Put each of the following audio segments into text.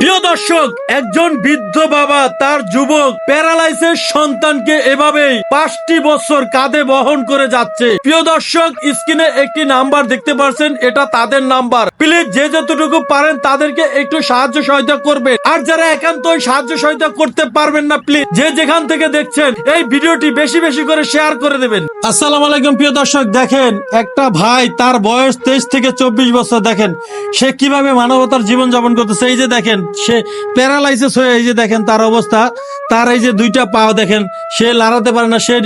প্রিয় দর্শক, একজন বৃদ্ধ বাবা, তার যুবক প্যারালাইসের সন্তানকে এভাবেই পাঁচটি বছর কাঁধে বহন করে যাচ্ছে। প্রিয় দর্শক, স্ক্রিনে একটি নাম্বার দেখতে পাচ্ছেন এটা তাদের নাম্বার। প্লিজ, যে যতটুকু পারেন তাদেরকে একটু সাহায্য সহায়তা করবেন। আর যারা একান্তই সাহায্য সহায়তা করতে পারবেন না, প্লিজ, যে যেখান থেকে দেখছেন, এই ভিডিওটি বেশি বেশি করে শেয়ার করে দেবেন। আসসালামু আলাইকুম প্রিয় দর্শক দেখেন একটা ভাই তার বয়স তেইশ থেকে চব্বিশ বছর দেখেন সে কীভাবে মানবতার জীবন যাপন করতেছে এই যে দেখেন সে প্যারালাইসিস হয়ে এই যে দেখেন তার অবস্থা তার এই যে দুইটা পাও দেখেন সে লড়াতে পারে না সে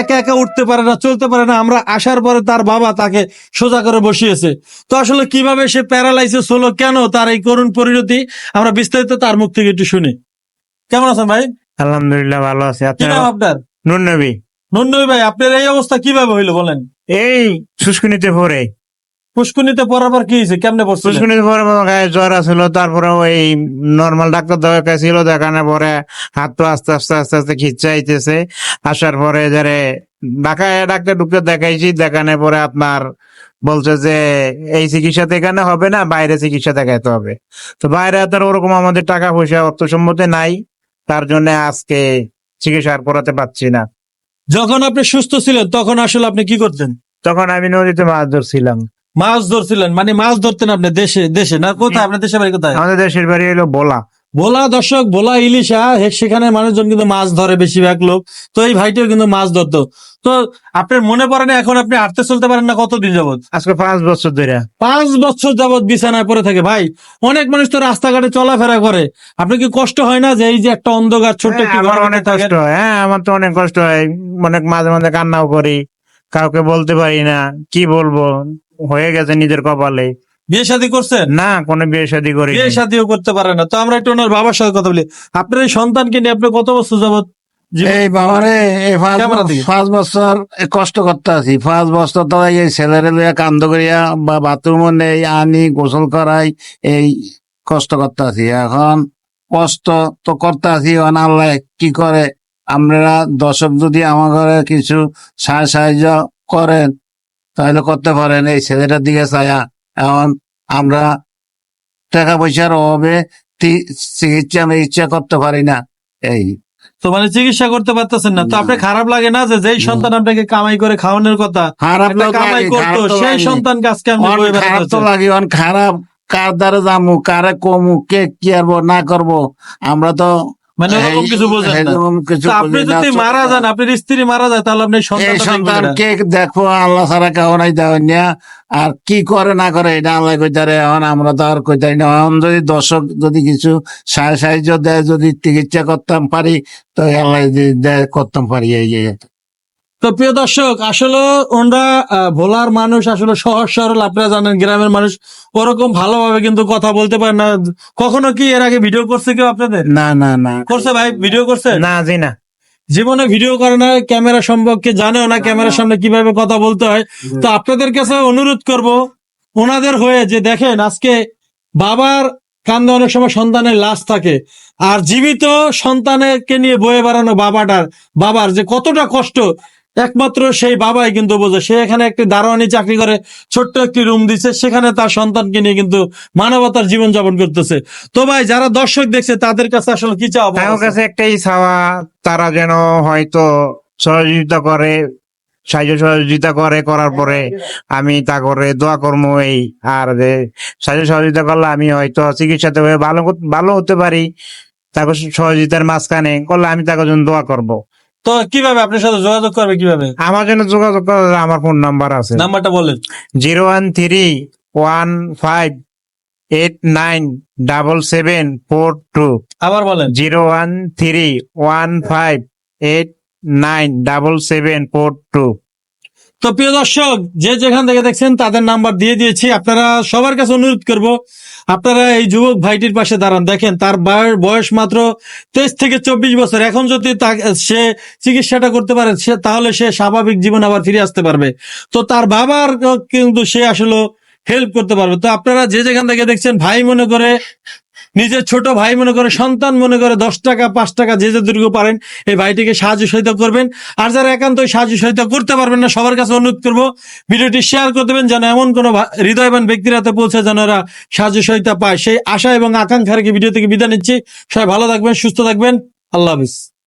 একা একা উঠতে পারে না চলতে পারে না আমরা আসার পরে তার বাবা তাকে সোজা করে বসিয়েছে। তো আসলে কীভাবে সে প্যারালাইসিস হলো কেন তার এই করুণ পরিণতি আমরা বিস্তারিত তার মুখ থেকে একটু শুনি। কেমন আছেন ভাই? আলহামদুলিল্লাহ ভালো আছি। আপনার? নুন নবী নন্দী ভাই আপনার এই অবস্থা কীভাবে হইল বলেন? এই শুষ্কুনিতে পরে পুষ্কুনিতে পড়ার পর কি হয়েছে? কেমনে পড়ছে শুষ্কুনিতে পরে আমার গায়ে জ্বর আসলো তারপরে ওই নর্মাল ডাক্তার দেখাইছিল দেখানোর পরে হাত তো আস্তে আস্তে আস্তে আস্তে খিচ্ছা আইতেছে আসার পরে যারে ঢাকায় ডাক্তার ডুক্তার দেখাইছি দেখানোর পরে আপনার বলছে যে এই চিকিৎসা তো এখানে হবে না বাইরে চিকিৎসা দেখাইতে হবে। তো বাইরে আপনার ওরকম আমাদের টাকা পয়সা অর্থ সম্মতি নাই তার জন্য আজকে চিকিৎসা আর করাতে পারছি না। যখন আপনি সুস্থ ছিলেন তখন আসলে আপনি কি করতেন? তখন আমি নদীতে মাছ ধরছিলাম। মাছ ধরছিলেন? মানে মাছ ধরতেন আপনি দেশে দেশে না? কোথায়? আপনার দেশের বাড়ি কোথায়? আমাদের দেশের বাড়ি এলো বোলা। ভোলা দর্শক ভোলা ইলিশা হে- সেখানে মানুষজন কিন্তু মাছ ধরে বেশিরভাগ লোক। তো এই ভাইটিও কিন্তু মাছ ধরতো। তো আপনার মনে পড়ে না এখন আপনি হাঁটতে চলতে পারেন না কতদিন যাবত আজকে পাঁচ বছর ধরে। পাঁচ বছর যাবৎ বিছানায় পড়ে থাকে। ভাই অনেক মানুষ তো রাস্তাঘাটে চলাফেরা করে। আপনি কি কষ্ট হয় না যে এই যে একটা অন্ধকার ছোট্ট হ্যাঁ, আমার অনেক কষ্ট হয়। হ্যাঁ আমার তো অনেক কষ্ট হয়। অনেক মাঝে মাঝে কান্নাও করি। কাউকে বলতে পারি না। কি বলব? হয়ে গেছে নিজের কপালে। বিয়ে শাদী করছেন না কোনো বিয়ে শাদী করি বিয়ে শাদীও করতে পারে না। তো আমরা একটু ওনার বাবার সাথে কথা বলি। আপনার এই সন্তানকে নিয়ে আপনি কত বছর যাবত এই বাবারে এই পাঁচ বছর- কষ্ট করতে আছি। পাঁচ বছর তো এই ছেলেরে লইয়া কান্দ করিয়া বা বাথরুম নেই আনি গোসল করাই এই কষ্ট করতে আছি। এখন কষ্ট তো করতে আছি। আল্লাহ কি করে? আমরা দর্শক যদি আমার ঘরে কিছু সাহায্য সাহায্য করেন তাহলে করতে পারেন। এই ছেলেটার দিকে ছায়া এখন আমরা টাকা পয়সার অভাবে চিকিৎসা চিকিৎসা ইচ্ছা করতে পারি না। এই। তো মানে চিকিৎসা করতে পারতেছেন না। তো আপনি আপনার খারাপ লাগে না যে যেই সন্তান আপনাকে কামাই করে খাওয়ানোর কথা খারাপ কামাই করতো সেই সন্তান কাজকে খারাপ তো লাগে খারাপ কার দ্বারা যামু কারে কমু কে কি আরবো না করব? আমরা তো মানে ওরকম কিছু বোঝেন না। আপনি যদি মারা যান আপনার স্ত্রী মারা যায় তাহলে আপনি সন্তান কে দেখো আল্লাহ ছাড়া কেউ নাই দেওয়া না আর কি করে না করে এটা আল্লাহ কইতারে এখন আমরা তো আর কইতারি না। এখন যদি দর্শক যদি কিছু সাহায্য দেয় যদি চিকিৎসা করতাম পারি তো আল্লাহ দেয় করতাম পারি এই তো প্রিয় দর্শক আসলে ওনারা ভোলার মানুষ আসলে সহজ সরল আপনারা জানেন গ্রামের মানুষ ওরকম ভালোভাবে কিন্তু কথা বলতে পারে না। কখনো কি এর আগে ভিডিও করছে কেউ আপনাদের? না না না। করছে ভাই ভিডিও করছে? না জি না। জীবনে ভিডিও করে না ক্যামেরা সম্পর্কে জানেও না ক্যামেরার সামনে কীভাবে কথা বলতে হয়। তো আপনাদের কাছে অনুরোধ করব ওনাদের হয়ে যে দেখেন আজকে বাবার কান্দে অনেক সময় সন্তানের লাশ থাকে আর জীবিত সন্তানকে নিয়ে বয়ে বেড়ানো বাবাটার বাবার যে কতটা কষ্ট একমাত্র সেই বাবাই কিন্তু বোঝে, সে এখানে একটি দারোয়ানি চাকরি করে, ছোট্ট একটি রুম দিচ্ছে সেখানে তার সন্তানকে নিয়ে কিন্তু মানবতার জীবন যাপন করতেছে। তো ভাই, যারা দর্শক দেখছে, তাদের কাছে আসলে কি চাওয়া কাছে একটাই চাওয়া, তারা যেন হয়তো সহযোগিতা করে, সাহায্য সহযোগিতা করে, করার পরে আমি তা করে দোয়া কর্ম এই, আর যে সাহায্য সহযোগিতা করলে আমি হয়তো চিকিৎসাতে ভালো ভালো হতে পারি তাকে সহযোগিতার মাঝখানে করলে আমি তাকে জন্য দোয়া করব। তো কীভাবে আপনার সাথে যোগাযোগ করবে কীভাবে? আমার জন্য যোগাযোগ করার আমার ফোন নাম্বার আছে। নাম্বারটা বলেন। Zero one three one five eight nine double seven four two. আবার বলেন। Zero one three one five eight nine double seven four two. তো প্রিয় দর্শক, যে যেখান থেকে দেখছেন, তাদের নাম্বার দিয়ে দিয়েছি। আপনারা সবার কাছে অনুরোধ করব, আপনারা এই যুবক ভাইটির পাশে দাঁড়ান। দেখেন, তার বয়স মাত্র তেইশ থেকে চব্বিশ বছর। এখন যদি সে চিকিৎসাটা করতে পারে, সে তাহলে সে স্বাভাবিক জীবন আবার ফিরে আসতে পারবে। তো তার বাবার কিন্তু সে আসলে হেল্প করতে পারবে। তো আপনারা যে যেখান থেকে দেখছেন, ভাই মনে করে নিজের ছোট ভাই মনে করে, সন্তান মনে করে দশ টাকা, পাঁচ টাকা যে যে দুর্গ পারেন, এই ভাইটিকে সাহায্য সহায়তা করবেন। আর যারা একান্তই সাহায্য সহায়তা করতে পারবেন না, সবার কাছে অনুরোধ করব, ভিডিওটি শেয়ার করে দেবেন যেন এমন কোনো হৃদয়বান ব্যক্তির হাতে পৌঁছে যেন এরা সাহায্য সহায়তা পায়। সেই আশা এবং আকাঙ্ক্ষা রেখে ভিডিও থেকে বিদায় নিচ্ছি। সবাই ভালো থাকবেন, সুস্থ থাকবেন। আল্লাহ হাফিজ।